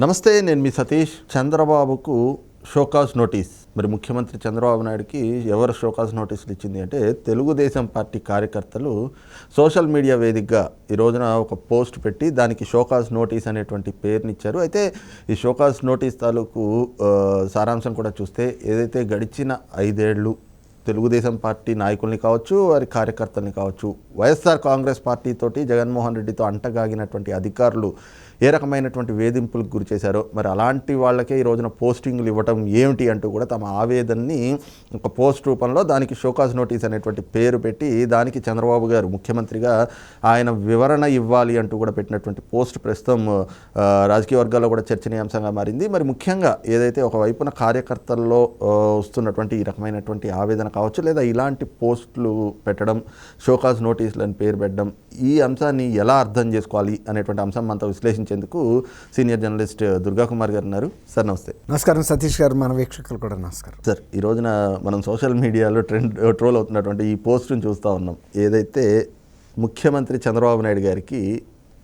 నమస్తే నేను మీ సతీష్. చంద్రబాబుకు షోకాస్ నోటీస్. మరి ముఖ్యమంత్రి చంద్రబాబు నాయుడుకి ఎవరు షోకాస్ నోటీసులు ఇచ్చింది అంటే తెలుగుదేశం పార్టీ కార్యకర్తలు సోషల్ మీడియా వేదికగా ఈ రోజున ఒక పోస్ట్ పెట్టి దానికి షోకాస్ నోటీస్ అనేటువంటి పేరునిచ్చారు. అయితే ఈ షోకాస్ నోటీస్ తాలూకు సారాంశం కూడా చూస్తే ఏదైతే గడిచిన ఐదేళ్ళు తెలుగుదేశం పార్టీ నాయకుల్ని కావచ్చు వారి కార్యకర్తల్ని కావచ్చు వైఎస్ఆర్ కాంగ్రెస్ పార్టీతోటి జగన్మోహన్ రెడ్డితో అంటగాగినటువంటి అధికారులు ఏ రకమైనటువంటి వేధింపులకు గురి చేశారో మరి అలాంటి వాళ్ళకే ఈ రోజున పోస్టింగ్లు ఇవ్వటం ఏమిటి అంటూ కూడా తమ ఆవేదనని ఒక పోస్ట్ రూపంలో దానికి షోకాజ్ నోటీస్ అనేటువంటి పేరు పెట్టి దానికి చంద్రబాబు గారు ముఖ్యమంత్రిగా ఆయన వివరణ ఇవ్వాలి అంటూ కూడా పెట్టినటువంటి పోస్ట్ ప్రస్తుతం రాజకీయ వర్గాల్లో కూడా చర్చనీయాంశంగా మారింది. మరి ముఖ్యంగా ఏదైతే ఒకవైపున కార్యకర్తల్లో వస్తున్నటువంటి ఈ రకమైనటువంటి ఆవేదన కావచ్చు లేదా ఇలాంటి పోస్టులు పెట్టడం షోకాజ్ నోటీస్ అని పేరు పెట్టడం ఈ అంశాన్ని ఎలా అర్థం చేసుకోవాలి అనేటువంటి అంశం మనతో విశ్లేషించేందుకు సీనియర్ జర్నలిస్ట్ దుర్గా కుమార్ గారు ఉన్నారు. సార్ నమస్తే. నమస్కారం. సతీష్ గారు మన వీక్షకులు కూడా నమస్కారం. సార్ ఈ రోజున మనం సోషల్ మీడియాలో ట్రెండ్ ట్రోల్ అవుతున్నటువంటి ఈ పోస్టును చూస్తూ ఉన్నాం. ఏదైతే ముఖ్యమంత్రి చంద్రబాబు నాయుడు గారికి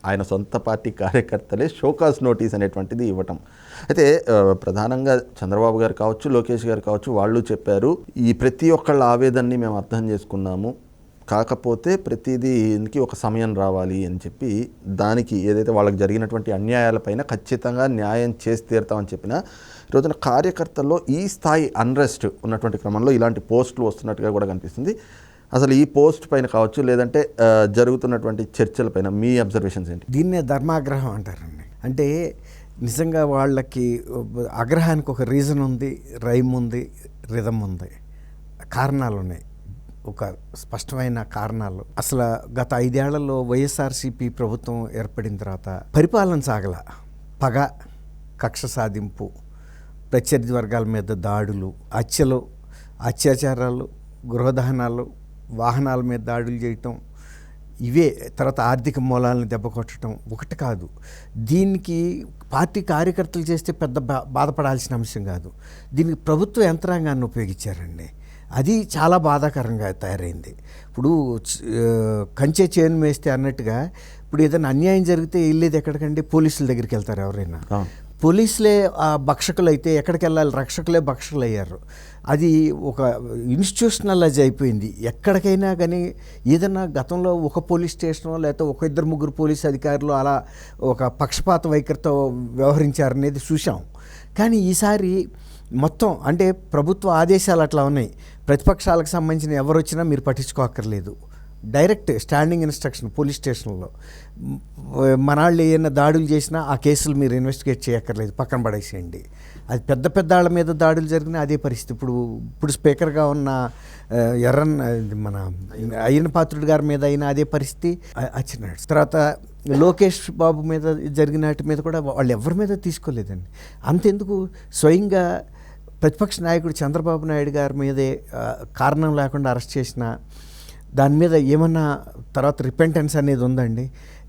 ఆయన సొంత పార్టీ కార్యకర్తలే షోకాస్ నోటీస్ అనేటువంటిది ఇవ్వటం. అయితే ప్రధానంగా చంద్రబాబు గారు కావచ్చు లోకేష్ గారు కావచ్చు వాళ్ళు చెప్పారు ఈ ప్రతి ఒక్కళ్ళ ఆవేదనని మేము అర్థం చేసుకున్నాము. కాకపోతే ప్రతిదీకి ఒక సమయం రావాలి అని చెప్పి దానికి ఏదైతే వాళ్ళకి జరిగినటువంటి అన్యాయాలపైన ఖచ్చితంగా న్యాయం చేసి తీరుతామని చెప్పిన ఈరోజున రోజున కార్యకర్తల్లో ఈ స్థాయి అన్రెస్ట్ ఉన్నటువంటి క్రమంలో ఇలాంటి పోస్టులు వస్తున్నట్టుగా కూడా కనిపిస్తుంది. అసలు ఈ పోస్ట్ పైన కావచ్చు లేదంటే జరుగుతున్నటువంటి జరుగుతున్నటువంటి చర్చలపైన మీ అబ్జర్వేషన్స్ ఏంటి? దీన్నే ధర్మాగ్రహం అంటారండి. అంటే నిజంగా వాళ్ళకి ఆగ్రహానికి ఒక రీజన్ ఉంది రైమ్ ఉంది రిధం ఉంది కారణాలు ఉన్నాయి ఒక స్పష్టమైన కారణాలు. అసలు గత ఐదేళ్ళలో వైఎస్ఆర్సీపీ ప్రభుత్వం ఏర్పడిన తర్వాత పరిపాలన సాగల పగ కక్ష సాధింపు ప్రత్యర్థి వర్గాల మీద దాడులు హత్యలు అత్యాచారాలు గృహదహనాలు వాహనాల మీద దాడులు చేయటం ఇవే తర్వాత ఆర్థిక మూలాలను దెబ్బకొట్టడం ఒకటి కాదు. దీనికి పార్టీ కార్యకర్తలు చేస్తే పెద్ద బా బాధపడాల్సిన అంశం కాదు. దీనికి ప్రభుత్వ యంత్రాంగాన్ని ఉపయోగించారండి. అది చాలా బాధాకరంగా తయారైంది. ఇప్పుడు కంచె చేను వేస్తే అన్నట్టుగా ఇప్పుడు ఏదైనా అన్యాయం జరిగితే వెళ్ళేది ఎక్కడికండి? పోలీసుల దగ్గరికి వెళ్తారు ఎవరైనా. పోలీసులే ఆ భక్షకులు అయితే ఎక్కడికి వెళ్ళాలి? రక్షకులే భక్షకులు అయ్యారు అది ఒక ఇన్స్టిట్యూషనలైజ్ అయిపోయింది. ఎక్కడికైనా కానీ ఏదైనా గతంలో ఒక పోలీస్ స్టేషనో లేకపోతే ఒక ఇద్దరు ముగ్గురు పోలీస్ అధికారులు అలా ఒక పక్షపాత వైఖరితో వ్యవహరించారనేది చూసాం కానీ ఈసారి మొత్తం అంటే ప్రభుత్వ ఆదేశాలు అట్లా ఉన్నాయి. ప్రతిపక్షాలకు సంబంధించిన ఎవరు వచ్చినా మీరు పట్టించుకోక్కర్లేదు. డైరెక్ట్ స్టాండింగ్ ఇన్స్ట్రక్షన్ పోలీస్ స్టేషన్లో. మనాళ్ళు ఏమైనా దాడులు చేసినా ఆ కేసులు మీరు ఇన్వెస్టిగేట్ చేయక్కర్లేదు పక్కన పడేసేయండి. అది పెద్ద పెద్ద వాళ్ళ మీద దాడులు జరిగినా అదే పరిస్థితి. ఇప్పుడు ఇప్పుడు స్పీకర్గా ఉన్న ఎర్రన్ మన అయ్యన పాత్రుడు గారి మీద అయినా అదే పరిస్థితి. వచ్చినట్టు వచ్చినాడు తర్వాత లోకేష్ బాబు మీద జరిగినటి మీద కూడా వాళ్ళు ఎవరి మీద తీసుకోలేదండి. అంతెందుకు? స్వయంగా ప్రతిపక్ష నాయకుడు చంద్రబాబు నాయుడు గారి మీదే కారణం లేకుండా అరెస్ట్ చేసిన దాని మీద ఏమన్నా తర్వాత రిపెంటెన్స్ అనేది ఉందండి?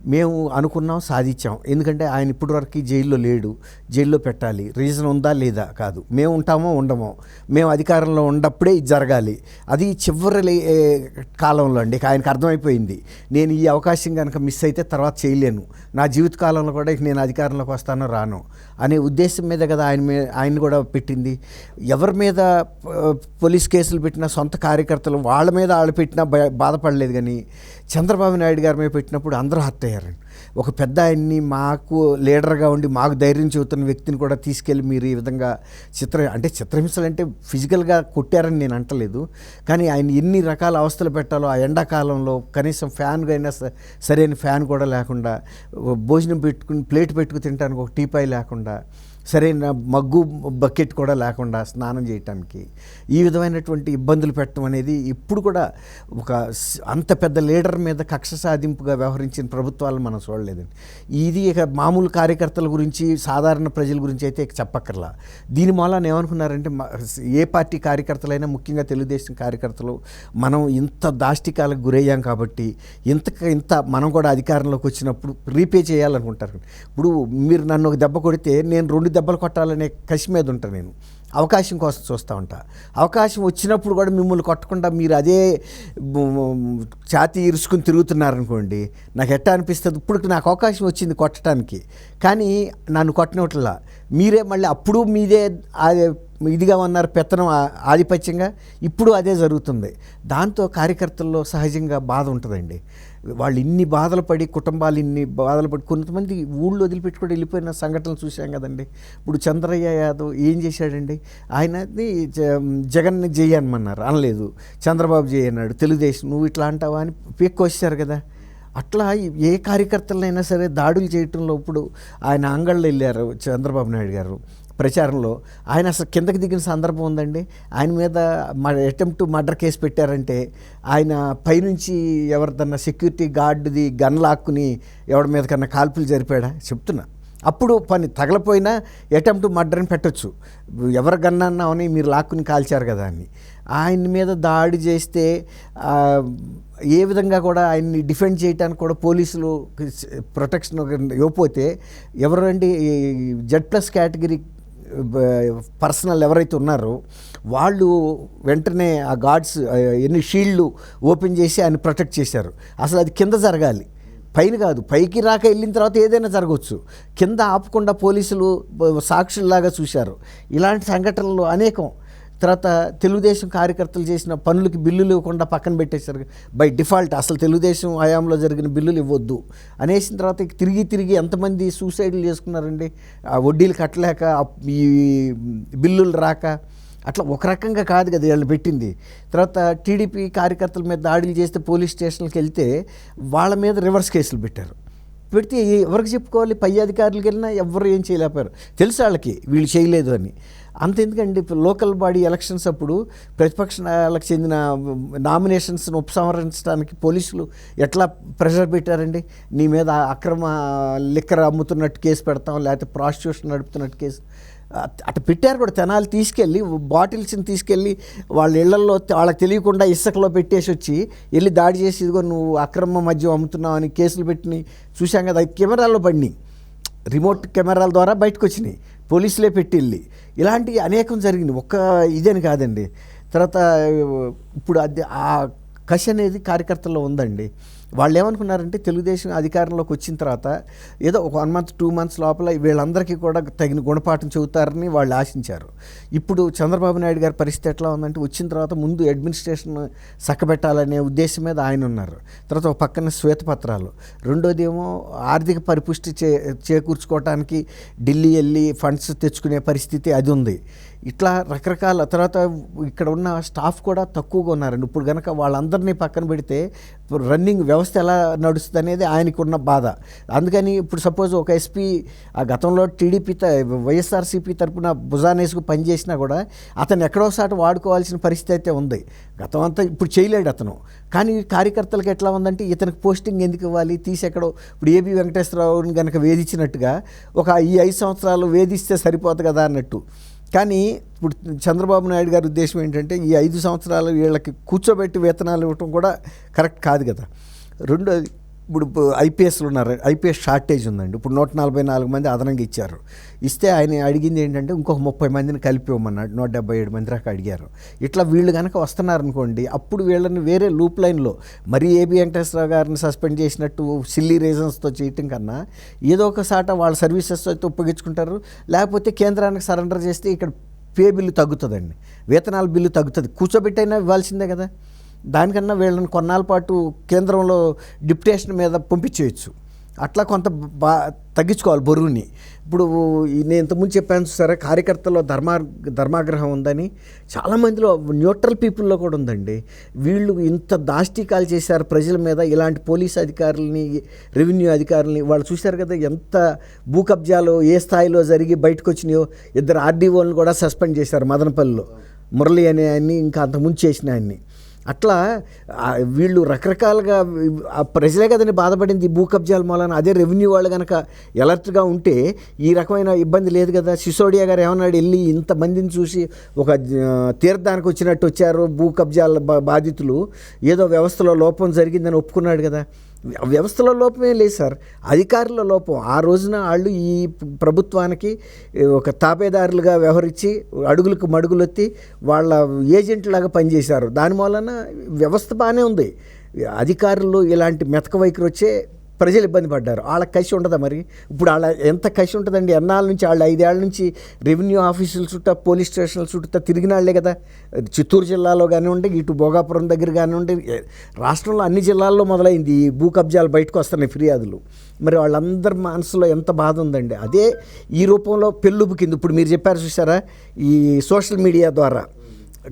మేము అనుకున్నాం సాధించాం. ఎందుకంటే ఆయన ఇప్పటి వరకు జైల్లో లేడు. జైల్లో పెట్టాలి. రీజన్ ఉందా లేదా కాదు. మేము ఉంటామో ఉండమో. మేము అధికారంలో ఉన్నప్పుడే ఇది జరగాలి. అది చివరి లే- కాలంలో అండి. ఆయనకు అర్థమైపోయింది. నేను ఈ అవకాశం కనుక మిస్ అయితే తర్వాత చేయలేను. నా జీవిత కాలంలో కూడా ఇక నేను అధికారంలోకి వస్తానో రాను అనే ఉద్దేశం మీద కదా ఆయన మీద ఆయన కూడా పెట్టింది. ఎవరి మీద పోలీస్ కేసులు పెట్టినా సొంత కార్యకర్తలు వాళ్ళ మీద వాళ్ళు పెట్టినా బాధపడలేదు కానీ చంద్రబాబు నాయుడు గారి మీద పెట్టినప్పుడు అందరూ హర్ట్ అయ్యారండి ఒక పెద్ద ఆయన్ని మాకు లీడర్గా ఉండి మాకు ధైర్యం చెబుతున్న వ్యక్తిని కూడా తీసుకెళ్ళి మీరు ఈ విధంగా చిత్ర అంటే చిత్రహింసలు అంటే ఫిజికల్గా కొట్టారని నేను అంటలేదు. కానీ ఆయన ఎన్ని రకాల అవస్థలు పెట్టాలో ఆ ఎండాకాలంలో కనీసం ఫ్యాన్ అయినా సరైన ఫ్యాన్ కూడా లేకుండా భోజనం పెట్టుకుని ప్లేట్ పెట్టుకు తినడానికి ఒక టీపాయ్ లేకుండా సరైన మగ్గు బకెట్ కూడా లేకుండా స్నానం చేయటానికి ఈ విధమైనటువంటి ఇబ్బందులు పెట్టడం అనేది ఇప్పుడు కూడా ఒక అంత పెద్ద లీడర్ మీద కక్ష సాధింపుగా వ్యవహరించిన ప్రభుత్వాలు మనం చూడలేదండి. ఇది ఇక మామూలు కార్యకర్తల గురించి సాధారణ ప్రజల గురించి అయితే ఇక చెప్పక్కర్లా. దీని మూలాన ఏమనుకున్నారంటే ఏ పార్టీ కార్యకర్తలైనా ముఖ్యంగా తెలుగుదేశం కార్యకర్తలు మనం ఇంత దాష్టికాలకు గురయ్యాం కాబట్టి ఇంత ఇంత మనం కూడా అధికారంలోకి వచ్చినప్పుడు రీపే చేయాలనుకుంటారు. ఇప్పుడు మీరు నన్ను ఒక దెబ్బ కొడితే నేను రెండు దెబ్బలు కొట్టాలనే కసి మీద ఉంటాను నేను. అవకాశం కోసం చూస్తూ ఉంటా. అవకాశం వచ్చినప్పుడు కూడా మిమ్మల్ని కొట్టకుండా మీరు అదే ఛాతీ ఇరుసుకుని తిరుగుతున్నారనుకోండి నాకు ఎట్టా అనిపిస్తుంది? ఇప్పుడు నాకు అవకాశం వచ్చింది కొట్టడానికి కానీ నన్ను కొట్టనట్లా మీరే మళ్ళీ అప్పుడు మీదే ఇదిగా ఉన్నారు పెత్తనం ఆధిపత్యంగా ఇప్పుడు అదే జరుగుతుంది. దాంతో కార్యకర్తల్లో సహజంగా బాధ ఉంటుందండి. వాళ్ళు ఇన్ని బాధలు పడి కుటుంబాలు ఇన్ని బాధలు పడి కొంతమంది ఊళ్ళో వదిలిపెట్టుకొని వెళ్ళిపోయిన సంఘటనలు చూసాం కదండి. ఇప్పుడు చంద్రయ్య యాదవ్ ఏం చేశాడండి? ఆయనది జ- జగన్ని చేయమన్నారు అనలేదు. చంద్రబాబు చేయి అన్నాడు. తెలుగుదేశం నువ్వు ఇట్లా అంటావా అని పీక్కొచ్చారు కదా. అట్లా ఏ కార్యకర్తలైనా సరే దాడులు చేయటంలో ఇప్పుడు ఆయన అంగళ్ళు వెళ్ళారు చంద్రబాబు నాయుడు గారు ప్రచారంలో. ఆయన అసలు కిందకి దిగిన సందర్భం ఉందండి. ఆయన మీద అటెంప్ట్ మర్డర్ కేసు పెట్టారంటే ఆయన పైనుంచి ఎవరిదన్నా సెక్యూరిటీ గార్డుది గన్ లాక్కుని ఎవరి మీద కన్నా కాల్పులు జరిపాడా? చెప్తున్నా. అప్పుడు పని తగలపోయినా అటెంప్ట్ మర్డర్ అని పెట్టొచ్చు. ఎవరు గన్నా అని మీరు లాక్కుని కాల్చారు కదా అని. ఆయన మీద దాడి చేస్తే ఏ విధంగా కూడా ఆయన్ని డిఫెండ్ చేయడానికి కూడా పోలీసులు ప్రొటెక్షన్ ఇవ్వకపోతే ఎవరండి జెడ్ ప్లస్ కేటగిరీ పర్సనల్ ఎవరైతే ఉన్నారో వాళ్ళు వెంటనే ఆ గార్డ్స్ ఎన్ని షీల్డ్లు ఓపెన్ చేసి ఆయన ప్రొటెక్ట్ చేశారు. అసలు అది కింద జరగాలి. పైన కాదు పైకి రాక వెళ్ళిన తర్వాత ఏదైనా జరగవచ్చు. కింద ఆపకుండా పోలీసులు సాక్షుల్లాగా చూశారు. ఇలాంటి సంఘటనలు అనేకం. తర్వాత తెలుగుదేశం కార్యకర్తలు చేసిన పనులకి బిల్లులు ఇవ్వకుండా పక్కన పెట్టేశారు. బై డిఫాల్ట్ అసలు తెలుగుదేశం హయాంలో జరిగిన బిల్లులు ఇవ్వద్దు. అనేసిన తర్వాత తిరిగి తిరిగి ఎంతమంది సూసైడ్లు చేసుకున్నారండి? ఆ వడ్డీలు కట్టలేక ఈ బిల్లులు రాక అట్లా ఒక రకంగా కాదు కదా వీళ్ళు పెట్టింది. తర్వాత టీడీపీ కార్యకర్తల మీద దాడులు చేస్తే పోలీస్ స్టేషన్కి వెళ్తే వాళ్ళ మీద రివర్స్ కేసులు పెట్టారు. పెడితే ఎవరికి చెప్పుకోవాలి? పై అధికారులకు వెళ్ళినా ఎవరు ఏం చేయలేకపోయారు. తెలుసు వాళ్ళకి వీళ్ళు చేయలేదు అని. అంత ఎందుకండి? ఇప్పుడు లోకల్ బాడీ ఎలక్షన్స్ అప్పుడు ప్రతిపక్షాలకు చెందిన నామినేషన్స్ను ఉపసంహరించడానికి పోలీసులు ఎట్లా ప్రెషర్ పెట్టారండి? నీ మీద అక్రమ లిక్కర్ అమ్ముతున్నట్టు కేసు పెడతాం లేకపోతే ప్రాస్టిట్యూషన్ నడుపుతున్నట్టు కేసు అటు పెట్టారు కూడా తెనాలు తీసుకెళ్ళి బాటిల్స్ని తీసుకెళ్ళి వాళ్ళ ఇళ్ళలో వాళ్ళకి తెలియకుండా ఇసుకలో పెట్టేసి వచ్చి వెళ్ళి దాడి చేసి ఇదిగో నువ్వు అక్రమ మద్యం అమ్ముతున్నావు అని కేసులు పెట్టినాయి చూసాం కదా అవి కెమెరాల్లో పడినాయి. రిమోట్ కెమెరాల ద్వారా బయటకు వచ్చినాయి. పోలీసులే పెట్టి వెళ్ళి ఇలాంటివి అనేకం జరిగింది. ఒక్క ఇదేని కాదండి. తర్వాత ఇప్పుడు అది ఆ కసి అనేది కార్యకర్తల్లో ఉందండి. వాళ్ళు ఏమనుకున్నారంటే తెలుగుదేశం అధికారంలోకి వచ్చిన తర్వాత ఏదో ఒక వన్ మంత్ టూ మంత్స్ లోపల వీళ్ళందరికీ కూడా తగిన గుణపాఠం చెబుతారని వాళ్ళు ఆశించారు. ఇప్పుడు చంద్రబాబు నాయుడు గారి పరిస్థితి ఎట్లా ఉందంటే వచ్చిన తర్వాత ముందు అడ్మినిస్ట్రేషన్ చక్కబెట్టాలనే ఉద్దేశం మీద ఆయన ఉన్నారు. తర్వాత ఒక పక్కన శ్వేతపత్రాలు. రెండోది ఏమో ఆర్థిక పరిపుష్టి చే చేకూర్చుకోవటానికి ఢిల్లీ వెళ్ళి ఫండ్స్ తెచ్చుకునే పరిస్థితి అది ఉంది. ఇట్లా రకరకాల తర్వాత ఇక్కడ ఉన్న స్టాఫ్ కూడా తక్కువగా ఉన్నారండి. ఇప్పుడు కనుక వాళ్ళందరినీ పక్కన పెడితే ఇప్పుడు రన్నింగ్ వ్యవస్థ ఎలా నడుస్తుంది అనేది ఆయనకున్న బాధ. అందుకని ఇప్పుడు సపోజ్ ఒక ఎస్పీ ఆ గతంలో టీడీపీ త- వైఎస్ఆర్సీపీ తరపున భుజానేసుకు పనిచేసినా కూడా అతను ఎక్కడోసారి వాడుకోవాల్సిన పరిస్థితి అయితే ఉంది. గతం అంతా ఇప్పుడు చేయలేడు అతను. కానీ కార్యకర్తలకు ఎట్లా ఉందంటే ఇతనికి పోస్టింగ్ ఎందుకు ఇవ్వాలి? తీసి ఎక్కడో ఇప్పుడు ఏబి వెంకటేశ్వరరావుని కనుక వేధించినట్టుగా ఒక ఈ ఐదు సంవత్సరాలు వేధిస్తే సరిపోదు కదా అన్నట్టు. కానీ ఇప్పుడు చంద్రబాబు నాయుడు గారి ఉద్దేశం ఏంటంటే ఈ ఐదు సంవత్సరాలు వీళ్ళకి కూర్చోబెట్టి వేతనాలు ఇవ్వటం కూడా కరెక్ట్ కాదు కదా. రెండోది ఇప్పుడు ఐపీఎస్లు ఉన్నారు. ఐపీఎస్ షార్టేజ్ ఉందండి. ఇప్పుడు నూట నలభై నాలుగు మంది అదనంగా ఇచ్చారు. ఇస్తే ఆయన అడిగింది ఏంటంటే ఇంకొక ముప్పై మందిని కలిపి ఇవ్వమన్నాడు. నూట డెబ్బై ఏడు మంది దాకా అడిగారు. ఇట్లా వీళ్ళు కనుక వస్తున్నారనుకోండి అప్పుడు వీళ్ళని వేరే లూప్ లైన్లో మరీ ఏబి వెంకటేశ్వరరావు గారిని సస్పెండ్ చేసినట్టు సిల్లీ రీజన్స్తో చేయటం కన్నా ఏదో ఒక సాట వాళ్ళ సర్వీసెస్ అయితే ఉపయోగించుకుంటారు లేకపోతే కేంద్రానికి సరెండర్ చేస్తే ఇక్కడ పే బిల్లు తగ్గుతుందండి. వేతనాల బిల్లు తగ్గుతుంది. కూర్చోబెట్టైనా ఇవ్వాల్సిందే కదా. దానికన్నా వీళ్ళని కొన్నాళ్ళ పాటు కేంద్రంలో డిప్యుటేషన్ మీద పంపించేయచ్చు. అట్లా కొంత బా తగ్గించుకోవాలి బరువుని. ఇప్పుడు నేను ఇంతకుముందు చెప్పాను సరే కార్యకర్తల్లో ధర్మా ధర్మాగ్రహం ఉందని. చాలామందిలో న్యూట్రల్ పీపుల్లో కూడా ఉందండి. వీళ్ళు ఇంత దాష్టికాలు చేశారు ప్రజల మీద ఇలాంటి పోలీస్ అధికారులని రెవెన్యూ అధికారులని. వాళ్ళు చూశారు కదా ఎంత భూ కబ్జాలు ఏ స్థాయిలో జరిగి బయటకు వచ్చినాయో ఇద్దరు ఆర్డీఓలను కూడా సస్పెండ్ చేశారు మదనపల్లిలో. మురళి అనే ఆయన్ని ఇంకా అంతకుముందు చేసిన ఆయన్ని. అట్లా వీళ్ళు రకరకాలుగా ఆ ప్రజలే కదండి బాధపడింది భూ కబ్జాల మూలన. అదే రెవెన్యూ వాళ్ళు కనుక ఎలర్ట్గా ఉంటే ఈ రకమైన ఇబ్బంది లేదు కదా. సిసోడియా గారు ఏమన్నాడు? వెళ్ళి ఇంతమందిని చూసి ఒక తీర్థానికి వచ్చినట్టు వచ్చారు భూ కబ్జాల బా- బాధితులు. ఏదో వ్యవస్థలో లోపం జరిగిందని ఒప్పుకున్నాడు కదా. వ్యవస్థలో లోపమే లేదు సార్. అధికారుల లోపం. ఆ రోజున వాళ్ళు ఈ ప్రభుత్వానికి ఒక తాపేదారులుగా వ్యవహరించి అడుగులకు మడుగులెత్తి వాళ్ళ ఏజెంట్లాగా పనిచేశారు. దాని వలన వ్యవస్థ బాగానే ఉంది. అధికారులు ఇలాంటి మెతక వైఖరి వచ్చే ప్రజలు ఇబ్బంది పడ్డారు. వాళ్ళకి కసి ఉండదా మరి? ఇప్పుడు వాళ్ళ ఎంత కసి ఉంటుందండి? ఎన్నాళ్ళ నుంచి వాళ్ళు ఐదేళ్ళ నుంచి రెవెన్యూ ఆఫీసుల చుట్టా పోలీస్ స్టేషన్ల చుట్టూ తిరిగిన వాళ్ళే కదా. చిత్తూరు జిల్లాలో కానివ్వండి ఇటు భోగాపురం దగ్గర కానివ్వండి రాష్ట్రంలో అన్ని జిల్లాల్లో మొదలైంది ఈ భూ కబ్జాలు బయటకు వస్తున్నాయి ఫిర్యాదులు. మరి వాళ్ళందరి మనసులో ఎంత బాధ ఉందండి. అదే ఈ రూపంలో పెళ్ళుబు కింద ఇప్పుడు మీరు చెప్పారు చూసారా? ఈ సోషల్ మీడియా ద్వారా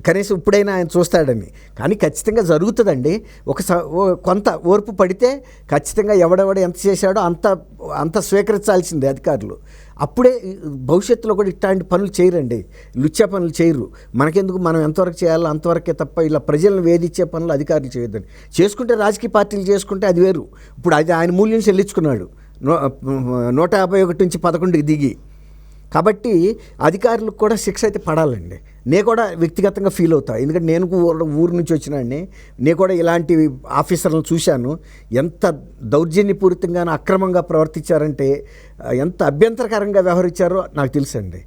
కనీసం ఇప్పుడైనా ఆయన చూస్తాడని. కానీ ఖచ్చితంగా జరుగుతుందండి. ఒక స- ఓ- కొంత ఓర్పు పడితే ఖచ్చితంగా ఎవడెవడ ఎంత చేశాడో అంత అంత స్వీకరించాల్సిందే అధికారులు. అప్పుడే భవిష్యత్తులో కూడా ఇట్లాంటి పనులు చేయరండి. లుచ్చే పనులు చేయరు. మనకెందుకు మనం ఎంతవరకు చేయాలో అంతవరకే తప్ప ఇలా ప్రజలను వేధించే పనులు అధికారులు చేయొద్దని చేసుకుంటే రాజకీయ పార్టీలు చేసుకుంటే అది వేరు. ఇప్పుడు అది ఆయన మూల్యం చెల్లించుకున్నాడు. నూ నూట యాభై ఒకటి నుంచి పదకొండుకి దిగి. కాబట్టి అధికారులకు కూడా శిక్ష అయితే పడాలండి. నేను కూడా వ్యక్తిగతంగా ఫీల్ అవుతా. ఎందుకంటే నేను ఊరు ఊరు నుంచి వచ్చినాడిని నేను కూడా ఇలాంటి ఆఫీసర్లను చూశాను. ఎంత దౌర్జన్యపూరితంగానూ అక్రమంగా ప్రవర్తించారంటే ఎంత అభ్యంతరకరంగా వ్యవహరించారో నాకు తెలుసండి.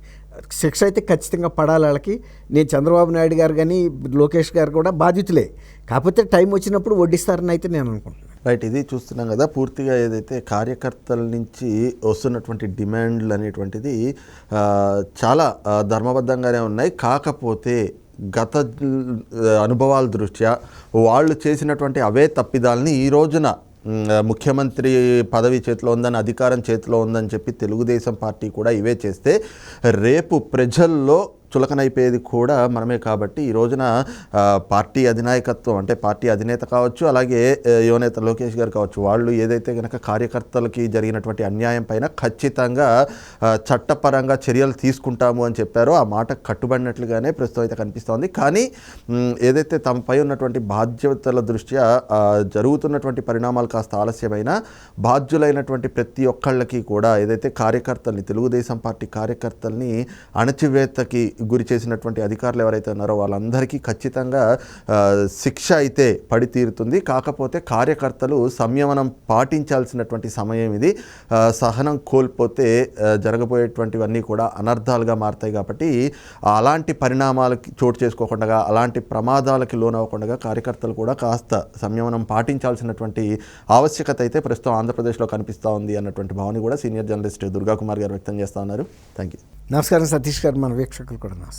శిక్ష అయితే ఖచ్చితంగా పడాలి వాళ్ళకి. నేను చంద్రబాబు నాయుడు గారు కానీ లోకేష్ గారు కూడా బాధితులే. కాకపోతే టైం వచ్చినప్పుడు వడ్డిస్తారని అయితే నేను అనుకుంటున్నాను. రైట్ ఇది చూస్తున్నాం కదా. పూర్తిగా ఏదైతే కార్యకర్తల నుంచి వస్తున్నటువంటి డిమాండ్లు అనేటువంటిది చాలా ధర్మబద్ధంగానే ఉన్నాయి. కాకపోతే గత అనుభవాల దృష్ట్యా వాళ్ళు చేసినటువంటి అవే తప్పిదాలని ఈ రోజున ముఖ్యమంత్రి పదవి చేతిలో ఉందని అధికారం చేతిలో ఉందని చెప్పి తెలుగుదేశం పార్టీ కూడా ఇవే చేస్తే రేపు ప్రజల్లో చులకనైపోయేది కూడా మనమే కాబట్టి ఈ రోజున పార్టీ అధినాయకత్వం అంటే పార్టీ అధినేత కావచ్చు అలాగే యువనేత లోకేష్ గారు కావచ్చు వాళ్ళు ఏదైతే కనుక కార్యకర్తలకి జరిగినటువంటి అన్యాయం పైన ఖచ్చితంగా చట్టపరంగా చర్యలు తీసుకుంటాము అని చెప్పారో ఆ మాట కట్టుబడినట్లుగానే ప్రస్తుతం అయితే కనిపిస్తోంది. కానీ ఏదైతే తమపై ఉన్నటువంటి బాధ్యతల దృష్ట్యా జరుగుతున్నటువంటి పరిణామాలు కాస్త ఆలస్యమైన బాధ్యులైనటువంటి ప్రతి ఒక్కళ్ళకి కూడా ఏదైతే కార్యకర్తల్ని తెలుగుదేశం పార్టీ కార్యకర్తల్ని అణచివేతకి గురి చేసినటువంటి అధికారులు ఎవరైతే ఉన్నారో వాళ్ళందరికీ ఖచ్చితంగా శిక్ష అయితే పడి తీరుతుంది. కాకపోతే కార్యకర్తలు సంయమనం పాటించాల్సినటువంటి సమయం ఇది. సహనం కోల్పోతే జరగబోయేటువంటివన్నీ కూడా అనర్థాలుగా మారుతాయి కాబట్టి అలాంటి పరిణామాలకి చోటు చేసుకోకుండా అలాంటి ప్రమాదాలకి లోనవ్వకుండా కార్యకర్తలు కూడా కాస్త సంయమనం పాటించాల్సినటువంటి ఆవశ్యకత అయితే ప్రస్తుతం ఆంధ్రప్రదేశ్లో కనిపిస్తూ ఉంది అన్నటువంటి భావన కూడా సీనియర్ జర్నలిస్ట్ దుర్గా కుమార్ గారు వ్యక్తం చేస్తూ ఉన్నారు. థ్యాంక్ యూ నమస్కారం. సతీష్ గారు మన వీక్షకులు కూడా. నమస్కారం